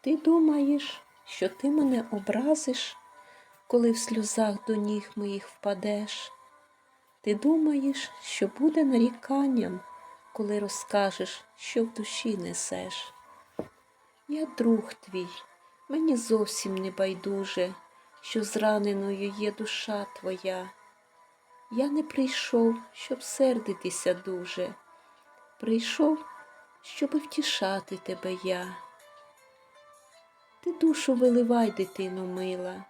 Ти думаєш, що ти мене образиш, коли в сльозах до ніг моїх впадеш? Ти думаєш, що буде наріканням, коли розкажеш, що в душі несеш? Я друг твій, мені зовсім не байдуже, що зраненою є душа твоя. Я не прийшов, щоб сердитися дуже, прийшов, щоб втішати тебе я. Ти душу виливай, дитино мила,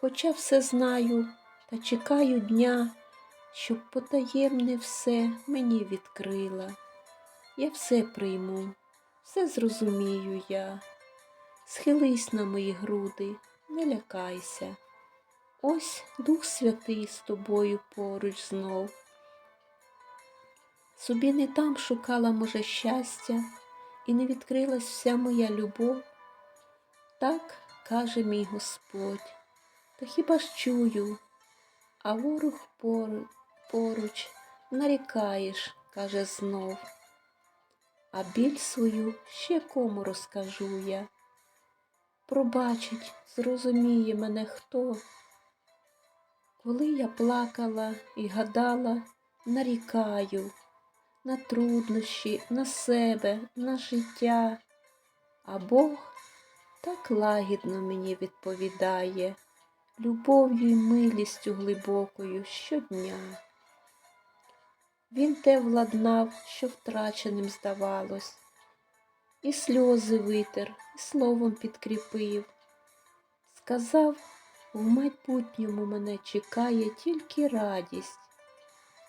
хоча все знаю та чекаю дня, щоб потаємне все мені відкрила. Я все прийму, все зрозумію я. Схились на мої груди, не лякайся. Ось Дух Святий з тобою поруч знов. Собі не там шукала, може, щастя, і не відкрилась вся моя любов. Так каже мій Господь, та хіба ж чую, а ворог поруч нарікаєш, каже знов. А біль свою ще кому розкажу я. Пробачить, зрозуміє мене хто. Коли я плакала і гадала, нарікаю на труднощі, на себе, на життя, а Бог так лагідно мені відповідає, любов'ю й милістю глибокою щодня. Він те владнав, що втраченим здавалось, і сльози витер, і словом підкріпив. Сказав, в майбутньому мене чекає тільки радість,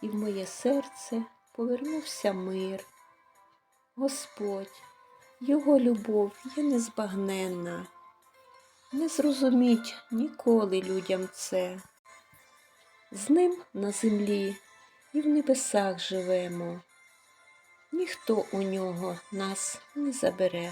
і в моє серце повернувся мир. Господь, його любов є незбагненна, не зрозуміть ніколи людям це. З ним на землі і в небесах живемо, ніхто у нього нас не забере.